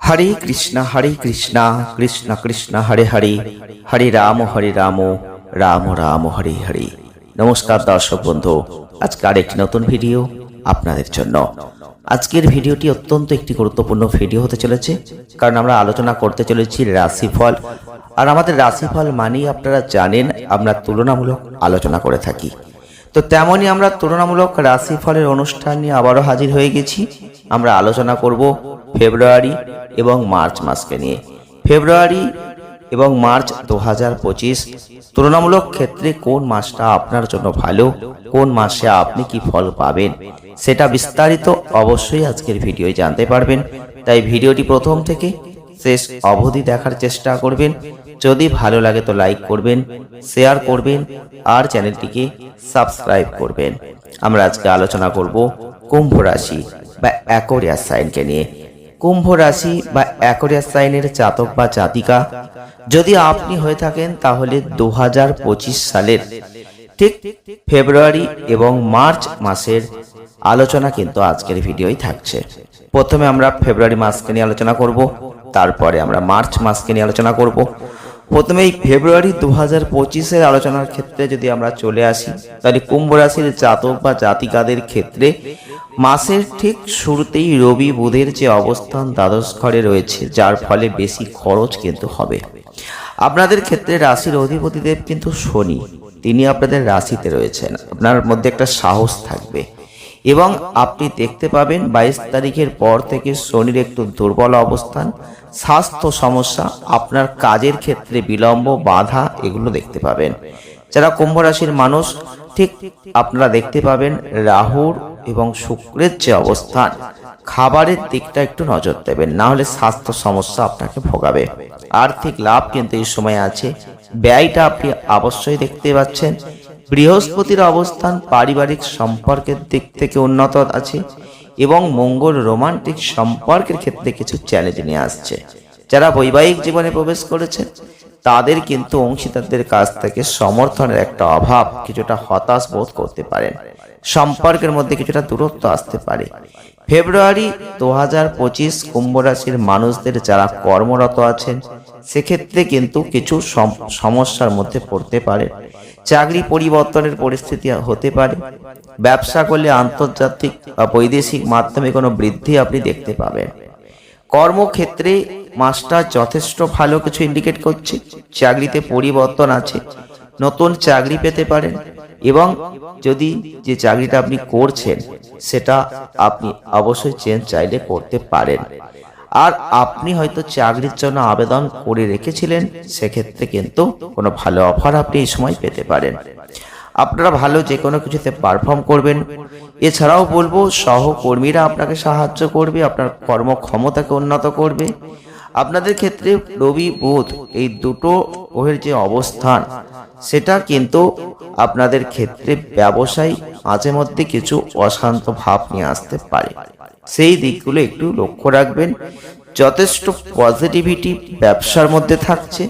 হরে কৃষ্ণ হরে কৃষ্ণ কৃষ্ণ কৃষ্ণ, হরে হরে হরে রাম হরে রাম রাম রাম, হরে হরে। নমস্কার দর্শক বন্ধু, আজকে আরেকটি নতুন ভিডিও আপনাদের জন্য। আজকের ভিডিওটি অত্যন্ত একটি গুরুত্বপূর্ণ ভিডিও হতে চলেছে, কারণ আমরা আলোচনা করতে চলেছি রাশিফল। আর আমাদের রাশিফল মানেই আপনারা জানেন, আমরা তুলনামূলক আলোচনা করে থাকি। তো তেমনই আমরা তুলনামূলক রাশিফলের অনুষ্ঠান নিয়ে আবারও হাজির হয়ে গেছি। আমরা আলোচনা করব ফেব্রুয়ারি এবং মার্চ মাসকে নিয়ে। ফেব্রুয়ারি এবং মার্চ দু হাজার পঁচিশ, তুলনামূলক ক্ষেত্রে কোন মাসটা আপনার জন্য ভালো, কোন মাসে আপনি কি ফল পাবেন, সেটা বিস্তারিত অবশ্যই আজকের ভিডিওয় জানতে পারবেন। তাই ভিডিওটি প্রথম থেকে শেষ অবধি দেখার চেষ্টা করবেন। যদি ভালো লাগে তো লাইক করবেন শেয়ার করবেন, আর চ্যানেলটিকে সাবস্ক্রাইব করবেন। আমরা আজকে আলোচনা করব কুম্ভ রাশি বা অ্যাকোরিয়াস সাইনকে নিয়ে। কুম্ভ রাশি বা অ্যাকোরিয়াস সাইনের জাতক বা জাতিকা, যদি আপনি হয়ে থাকেন তাহলে দু পঁচিশ সালের ঠিক ফেব্রুয়ারি এবং মার্চ মাসের আলোচনা কিন্তু আজকের ভিডিওই থাকছে। প্রথমে আমরা ফেব্রুয়ারি মাসকে নিয়ে আলোচনা করব, তারপরে আমরা মার্চ মাসকে নিয়ে আলোচনা করব প্রথমে এই ফেব্রুয়ারি দু হাজার পঁচিশের আলোচনার ক্ষেত্রে যদি আমরা চলে আসি, তাহলে কুম্ভ রাশির জাতক বা জাতিকাদের ক্ষেত্রে মাসের ঠিক শুরুতেই রবি বুধের যে অবস্থান দ্বাদশ ঘরে রয়েছে, যার ফলে বেশি খরচ কিন্তু হবে। আপনাদের ক্ষেত্রে রাশির অধিপতিদেব কিন্তু শনি, তিনি আপনাদের রাশিতে রয়েছেন, আপনার মধ্যে একটা সাহস থাকবে। এবং আপনি দেখতে পাবেন বাইশ তারিখের পর থেকে শনির একটু দুর্বল অবস্থান স্বাস্থ্য সমস্যা আপনার কাজের ক্ষেত্রে বিলম্ব, বাধা এগুলো দেখতে পাবেন। যারা কুম্ভ রাশির মানুষ, ঠিক আপনারা দেখতে পাবেন রাহুর এবং শুক্রের যে অবস্থান, খাবারের দিকটা একটু নজর দেবেন, না হলে স্বাস্থ্য সমস্যা আপনাকে ভোগাবে। আর্থিক লাভ কিন্তু এই সময় আছে। ব্যয়টা আপনি অবশ্যই দেখতে পাচ্ছেন। বৃহস্পতির অবস্থান, পারিবারিক সম্পর্কের দিক থেকে উন্নত আছে। এবং মঙ্গল রোমান্টিক সম্পর্কের ক্ষেত্রে কিছু চ্যালেঞ্জ নিয়ে আসছে। যারা বৈবাহিক জীবনে প্রবেশ করেছেন, তাদের কিন্তু অংশীদারদের কাছ থেকে সমর্থনের একটা অভাব কিছুটা হতাশ বোধ করতে পারেন। সম্পর্কের মধ্যে কিছুটা দূরত্ব আসতে পারে। ফেব্রুয়ারি দু হাজার পঁচিশ কুম্ভ রাশির মানুষদের যারা কর্মরত আছেন, সেক্ষেত্রে কিন্তু কিছু সম- সমস্যার মধ্যে পড়তে পারে চাকরি পরিবর্তনের পরিস্থিতি হতে পারে। ব্যবসা করলে আন্তর্জাতিক বা বৈদেশিক মাধ্যমে কোনো বৃদ্ধি আপনি দেখতে পাবেন। কর্মক্ষেত্রে মাসটা যথেষ্ট ভালো কিছু ইন্ডিকেট করছে, চাকরিতে পরিবর্তন আছে, নতুন চাকরি পেতে পারেন এবং যদি যে চাকরিটা আপনি করছেন, সেটা আপনি অবশ্যই চেঞ্জ চাইলে করতে পারেন। আর আপনি হয়তো চাকরির জন্য আবেদন করে রেখেছিলেন, সেক্ষেত্রে কিন্তু কোনো ভালো অফার আপনি এই সময় পেতে পারেন। আপনারা ভালো যে কোনো কিছুতে পারফর্ম করবেন। এছাড়াও বলব, সহকর্মীরা আপনাকে সাহায্য করবে, আপনার কর্মক্ষমতাকে উন্নত করবে। আপনাদের ক্ষেত্রে রবি, বোধ এই দুটো গ্রহের যে অবস্থান, সেটা কিন্তু আপনাদের ক্ষেত্রে ব্যবসায় মাঝে মধ্যে কিছু অশান্ত ভাব নিয়ে আসতে পারে। সেই দিকগুলো একটু লক্ষ্য রাখবেন। যথেষ্ট পজিটিভিটি ব্যবসার মধ্যে থাকছে,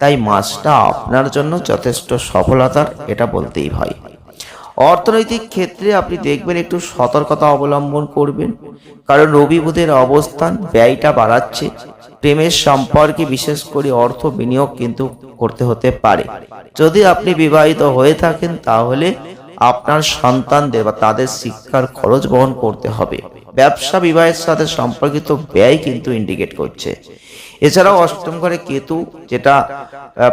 তাই মাসটা আপনার জন্য যথেষ্ট সফলতার, এটা বলতেই হয়। অর্থনৈতিক ক্ষেত্রে আপনি দেখবেন একটু সতর্কতা অবলম্বন করবেন, কারণ রবি বুধের অবস্থান ব্যয়টা বাড়াচ্ছে। প্রেমের সম্পর্কে বিশেষ করে অর্থ বিনিয়োগ কিন্তু করতে হতে পারে। যদি আপনি বিবাহিত হয়ে থাকেন, তাহলে আপনার সন্তানদের বা তাদের শিক্ষার খরচ বহন করতে হবে। ব্যবসা বিবাহের সাথে সম্পর্কিত ব্যয় কিন্তু ইন্ডিকেট করছে। এছাড়াও অষ্টম ঘরে কেতু, যেটা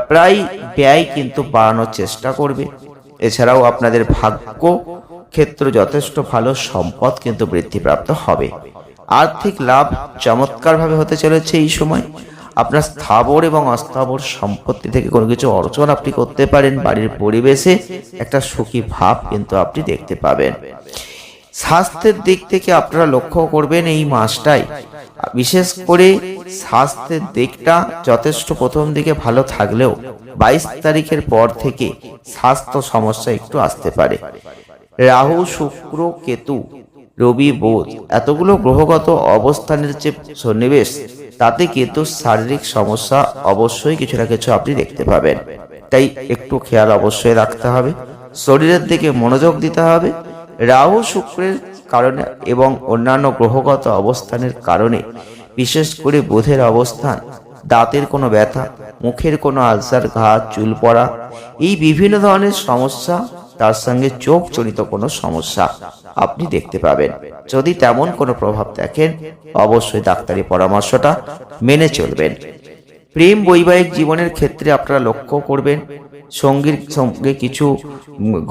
প্রায় ব্যয় কিন্তু বাড়ানোর চেষ্টা করবে। এছাড়াও আপনাদের ভাগ্য ক্ষেত্র যথেষ্ট ভালো, সম্পদ কিন্তু বৃদ্ধিপ্রাপ্ত হবে। আর্থিক লাভ চমৎকারভাবে হতে চলেছে এই সময়। আপনার স্থাবর এবং অস্থাবর সম্পত্তি থেকে কোনো কিছু অর্জন আপনি করতে পারেন, বাড়ির পরিবেশে একটা সুখী ভাব কিন্তু আপনি দেখতে পাবেন। স্বাস্থ্যের দিক থেকে আপনারা লক্ষ্য করবেন এই মাসটাই, বিশেষ করে স্বাস্থ্যের দিকটা যথেষ্ট প্রথম দিকে ভালো থাকলেও বাইশ তারিখের পর থেকে স্বাস্থ্য সমস্যা একটু আসতে পারে। রাহু, শুক্র, কেতু, রবি, বোধ এতগুলো গ্রহগত অবস্থানের যে সন্নিবেশ তাতে কিন্তু শারীরিক সমস্যা অবশ্যই কিছু না কিছু আপনি দেখতে পাবেন। তাই একটু খেয়াল অবশ্যই রাখতে হবে। শরীরের দিকে মনোযোগ দিতে হবে। রাহু শুক্রের কারণে এবং অন্যান্য গ্রহগত অবস্থানের কারণে, বিশেষ করে বোধের অবস্থান, দাঁতের কোনো ব্যথা, মুখের কোনো আলসার, ঘা, চুল পড়া, এই বিভিন্ন ধরনের সমস্যা তার সঙ্গে চোখ জনিত কোনো সমস্যা আপনি দেখতে পাবেন। যদি তেমন কোনো প্রভাব দেখেন, অবশ্যই ডাক্তারি পরামর্শটা মেনে চলবেন। প্রেম বৈবাহিক জীবনের ক্ষেত্রে আপনারা লক্ষ্য করবেন, সঙ্গীর সঙ্গে কিছু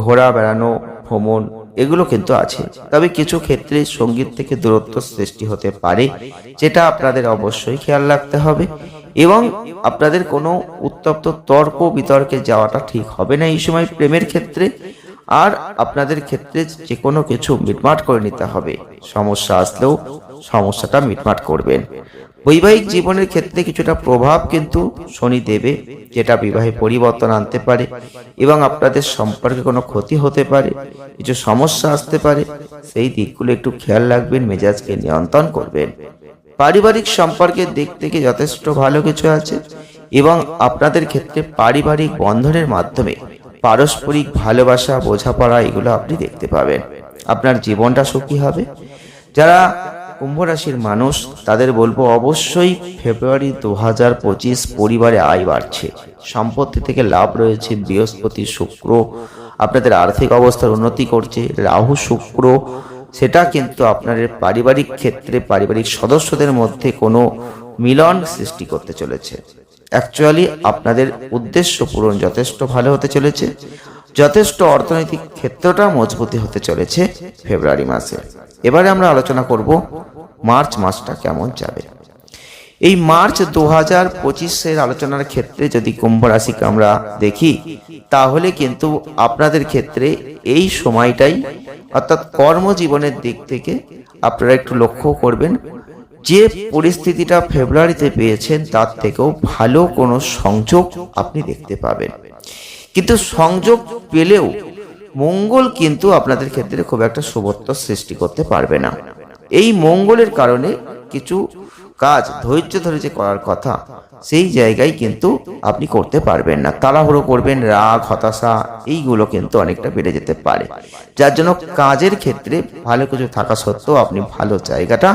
ঘোরা বেড়ানো, ভ্রমণ, এগুলো কিন্তু আছে। তবে কিছু ক্ষেত্রে সংগীত থেকে দূরত্ব সৃষ্টি হতে পারে, যেটা আপনাদের অবশ্যই খেয়াল রাখতে হবে। এবং আপনাদের কোনো উত্তপ্ত তর্ক বিতর্কে যাওয়াটা ঠিক হবে না এই সময় প্রেমের ক্ষেত্রে, আর আপনাদের ক্ষেত্রে যে কোনো কিছু মিটমাট করে নিতে হবে। সমস্যা আসলেও সমস্যাটা মিটমাট করবেন। বৈবাহিক জীবনের ক্ষেত্রে কিছুটা প্রভাব কিন্তু শনি দেবে, যেটা বিবাহে পরিবর্তন আনতে পারে এবং আপনাদের সম্পর্কে কোনো ক্ষতি হতে পারে, কিছু সমস্যা আসতে পারে, সেই দিকগুলো একটু খেয়াল রাখবেন, মেজাজকে নিয়ন্ত্রণ করবেন। পারিবারিক সম্পর্কের দিক থেকে যথেষ্ট ভালো কিছু আছে এবং আপনাদের ক্ষেত্রে পারিবারিক বন্ধনের মাধ্যমে পারস্পরিক ভালোবাসা, বোঝাপড়া এগুলো আপনি দেখতে পাবেন। আপনার জীবনটা সুখী হবে। যারা কুম্ভ রাশির মানুষ, তাদের বলব অবশ্যই ফেব্রুয়ারি দু হাজার পঁচিশ পরিবারে আয় বাড়ছে। সম্পত্তি থেকে লাভ রয়েছে, বৃহস্পতি শুক্র আপনাদের আর্থিক অবস্থার উন্নতি করছে। রাহু শুক্র সেটা কিন্তু আপনাদের পারিবারিক ক্ষেত্রে পারিবারিক সদস্যদের মধ্যে কোনো মিলন সৃষ্টি করতে চলেছে। অ্যাকচুয়ালি আপনাদের উদ্দেশ্য পূরণ যথেষ্ট ভালো হতে চলেছে। যথেষ্ট অর্থনৈতিক ক্ষেত্রটা মজবুতি হতে চলেছে ফেব্রুয়ারি মাসে। এবারে আমরা আলোচনা করব মার্চ মাসটা কেমন যাবে। এই মার্চ দু হাজার পঁচিশের আলোচনার ক্ষেত্রে যদি কুম্ভ রাশিকে আমরা দেখি, তাহলে কিন্তু আপনাদের ক্ষেত্রে এই সময়টাই অর্থাৎ কর্মজীবনের দিক থেকে আপনারা একটু লক্ষ্য করবেন, যে পরিস্থিতিটা ফেব্রুয়ারিতে পেয়েছেন তার থেকেও ভালো কোনো সংযোগ আপনি দেখতে পাবেন। কিন্তু সংযোগ পেলেও মঙ্গল কিন্তু আপনাদের ক্ষেত্রে খুব একটা শুভত্ব সৃষ্টি করতে পারবে না। এই মঙ্গলের কারণে কিছু কাজ ধৈর্য ধরে যে করার কথা, সেই জায়গায় কিন্তু আপনি করতে পারবেন না। তাড়াহুড়ো করবেন, রাগ, হতাশা, এইগুলো কিন্তু অনেকটা বেড়ে যেতে পারে। যার জন্য কাজের ক্ষেত্রে ভালো কিছু থাকা সত্ত্বেও আপনি ভালো জায়গাটা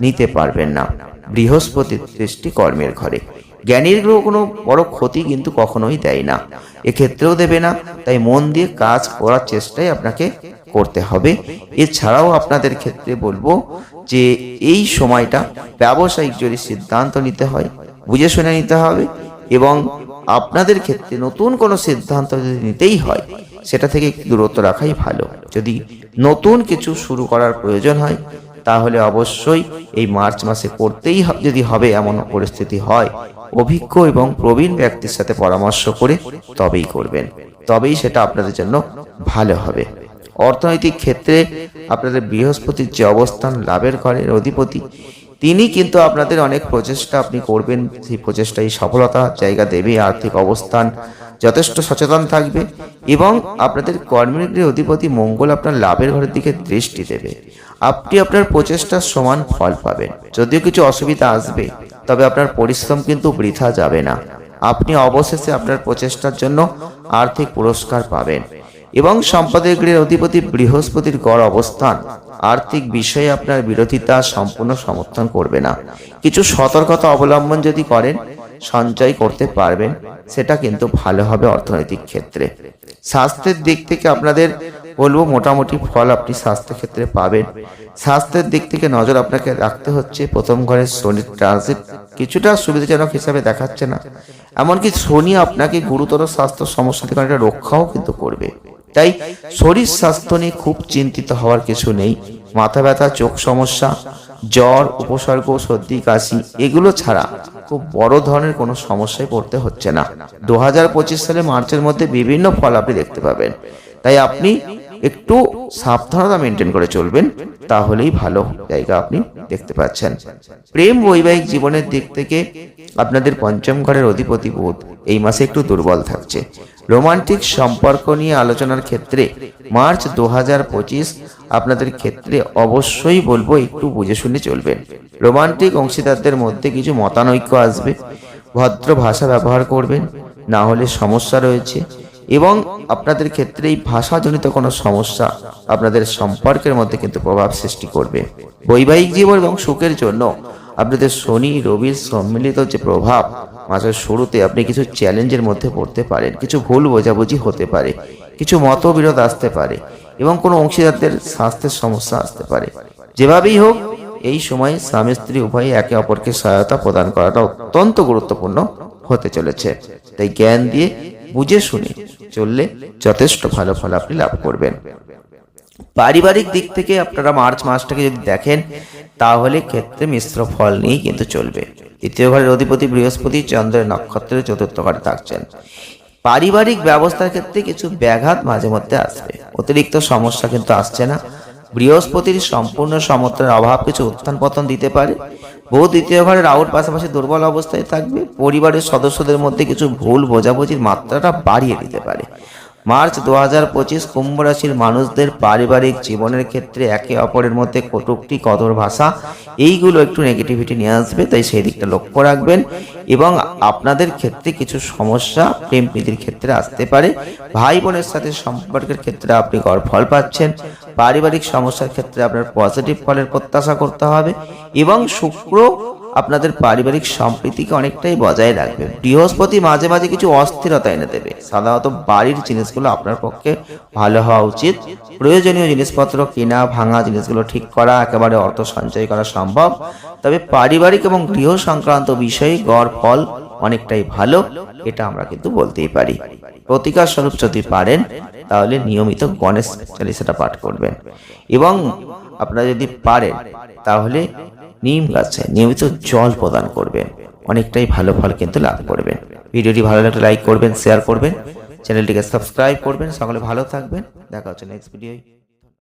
নিতে পারবেন না। বৃহস্পতির দৃষ্টি কর্মের ঘরে। জ্ঞানীর গ্রহ কোনো বড় ক্ষতি কিন্তু কখনোই দেয় না। এক্ষেত্রেও দেবে না, তাই মন দিয়ে কাজ করার চেষ্টাই আপনাকে করতে হবে। এছাড়াও আপনাদের ক্ষেত্রে বলব যে এই সময়টা ব্যবসায়িক যদি সিদ্ধান্ত নিতে হয়, বুঝে শুনে নিতে হবে এবং আপনাদের ক্ষেত্রে নতুন কোনো সিদ্ধান্ত যদি নিতেই হয়, সেটা থেকে দূরত্ব রাখাই ভালো। যদি নতুন কিছু শুরু করার প্রয়োজন হয়, তাহলে অবশ্যই এই মার্চ মাসে করতেই যদি হবে এমন পরিস্থিতি হয়, অভিজ্ঞ এবং প্রবীণ ব্যক্তির সাথে পরামর্শ করে তবেই করবেন। তবেই সেটা আপনাদের জন্য ভালো হবে। অর্থনৈতিক ক্ষেত্রে আপনাদের বৃহস্পতির যে অবস্থান, লাভের ঘরের অধিপতি, তিনি কিন্তু আপনাদের অনেক প্রচেষ্টা আপনি করবেন। সেই প্রচেষ্টায় সফলতা, জায়গা দেবে, আর্থিক অবস্থান যথেষ্ট সচেতন থাকবে এবং আপনাদের কর্মের অধিপতি মঙ্গল আপনার লাভের ঘরের দিকে দৃষ্টি দেবে। আপনি আপনার প্রচেষ্টার সমান ফল পাবেন। যদিও কিছু অসুবিধা আসবে, তবে আপনার পরিশ্রম কিন্তু বৃথা যাবে না। আপনি অবশেষে আপনার প্রচেষ্টার জন্য আর্থিক পুরস্কার পাবেন। এবং সম্পদের গৃহের অধিপতি বৃহস্পতির গড় অবস্থান। আর্থিক বিষয়ে আপনার বিরোধিতা সম্পূর্ণ সমর্থন করবে না। কিছু সতর্কতা অবলম্বন যদি করেন, সঞ্চয় করতে পারবেন, সেটা কিন্তু ভালো হবে অর্থনৈতিক ক্ষেত্রে। স্বাস্থ্যের দিক থেকে আপনাদের বলব মোটামুটি ফল আপনি স্বাস্থ্য ক্ষেত্রে পাবেন। স্বাস্থ্যের দিক থেকে নজর আপনাকে রাখতে হচ্ছে প্রথম ঘরের শনির ট্রানজিট কিছুটা সুবিধাজনক হিসাবে দেখাচ্ছে না। এমনকি শনি আপনাকে গুরুতর স্বাস্থ্য সমস্যা থেকে অনেকটা রক্ষাও কিন্তু করবে। তাই শরীর স্বাস্থ্য নিয়ে খুব চিন্তিত হওয়ার কিছু নেই। মাথা ব্যথা, চোখ সমস্যা, জ্বর, উপসর্গ, সর্দি, কাশি, এগুলো ছাড়া খুব বড় ধরনের কোনো সমস্যায় পড়তে হচ্ছে না। দু হাজার পঁচিশ সালে মার্চের মধ্যে বিভিন্ন ফল আপনি দেখতে পাবেন। তাই আপনি একটু সাবধানতা মেনটেন করে চলবেন, তাহলেই ভালো জায়গা আপনি দেখতে পাচ্ছেন। প্রেম বৈবাহিক জীবনের দিক থেকে আপনাদের পঞ্চম ঘরের অধিপতি বোধ এই মাসে একটু দুর্বল থাকছে। রোমান্টিক সম্পর্ক নিয়ে আলোচনার ক্ষেত্রে মার্চ দু হাজার পঁচিশ আপনাদের ক্ষেত্রে অবশ্যই বলব একটু বুঝে শুনে চলবেন। রোমান্টিক অংশীদারদের মধ্যে কিছু মতানৈক্য আসবে, ভদ্র ভাষা ব্যবহার করবেন, না হলে সমস্যা রয়েছে এবং আপনাদের ক্ষেত্রে এই ভাষাজনিত কোনো সমস্যা আপনাদের সম্পর্কের মধ্যে কিন্তু প্রভাব সৃষ্টি করবে। বৈবাহিক জীবন এবং সুখের জন্য আপনাদের শনি রবির সম্মিলিত যে প্রভাব, মাসের শুরুতে আপনি কিছু চ্যালেঞ্জের মধ্যে পড়তে পারেন, কিছু ভুল বোঝাবুঝি হতে পারে, কিছু মতবিরোধ আসতে পারে এবং কোনো অংশীদারদের স্বাস্থ্যের সমস্যা আসতে পারে। যেভাবেই হোক, এই সময় স্বামী স্ত্রী উভয়ে একে অপরকে সহায়তা প্রদান করাটা অত্যন্ত গুরুত্বপূর্ণ হতে চলেছে। তাই জ্ঞান দিয়ে বুঝে শুনে চললে যথেষ্ট ভালো ফল আপনি লাভ করবেন। পারিবারিক দিক থেকে আপনারা মার্চ মাসটাকে যদি দেখেন, তাহলে ক্ষেত্রে মিশ্র ফল নিয়েই কিন্তু চলবে। দ্বিতীয় ঘরের অধিপতি বৃহস্পতি, চন্দ্রের নক্ষত্রের চতুর্থ ঘরে থাকছেন। পারিবারিক ব্যবস্থার ক্ষেত্রে কিছু ব্যাঘাত মাঝে মধ্যে আসবে। অতিরিক্ত সমস্যা কিন্তু আসছে না। বৃহস্পতির সম্পূর্ণ সমর্থনের অভাব কিছু উত্থান পতন দিতে পারে। বহু দ্বিতীয় ঘরের আউট পাশাপাশি দুর্বল অবস্থায় থাকবে। পরিবারের সদস্যদের মধ্যে কিছু ভুল বোঝাবুঝির মাত্রাটা বাড়িয়ে দিতে পারে। মার্চ দু হাজার পঁচিশ কুম্ভ রাশির মানুষদের পারিবারিক জীবনের ক্ষেত্রে একে অপরের মধ্যে কটূক্তি কদর ভাষা, এইগুলো একটু নেগেটিভিটি নিয়ে আসবে, তাই সেই দিকটা লক্ষ্য রাখবেন। এবং আপনাদের ক্ষেত্রে কিছু সমস্যা প্রেম প্রীতির ক্ষেত্রে আসতে পারে। ভাই বোনের সাথে সম্পর্কের ক্ষেত্রে আপনি গড় ফল পাচ্ছেন। পারিবারিক সমস্যার ক্ষেত্রে আপনার পজিটিভ ফলের প্রত্যাশা করতে হবে। এবং শুক্র আপনাদের পারিবারিক সম্প্রীতিকে অনেকটাই বজায় রাখবে। বৃহস্পতি মাঝে মাঝে কিছু অস্থিরতা এনে দেবে। সাধারণত বাড়ির জিনিসগুলো আপনার পক্ষে ভালো হওয়া উচিত। প্রয়োজনীয় জিনিসপত্র কেনা, ভাঙা জিনিসগুলো ঠিক করা, একেবারে অর্থ সঞ্চয় করা সম্ভব। তবে পারিবারিক এবং গৃহ সংক্রান্ত বিষয়ে, গড়, ফল অনেকটাই ভালো, এটা আমরা কিন্তু বলতেই পারি। প্রতিকার স্বরূপ যদি পারেন, তাহলে নিয়মিত গণেশ চালিসাটা পাঠ করবেন। এবং আপনারা যদি পারেন, তাহলে নিম গাছে নিয়মিত জল প্রদান করবেন। অনেকটাই ভালো ফল কিন্তু লাভ করবেন। ভিডিওটি ভালো লাগলে লাইক করবেন শেয়ার করবেন। চ্যানেলটিকে সাবস্ক্রাইব করবেন। সকলে ভালো থাকবেন। দেখা হচ্ছে নেক্সট ভিডিওয়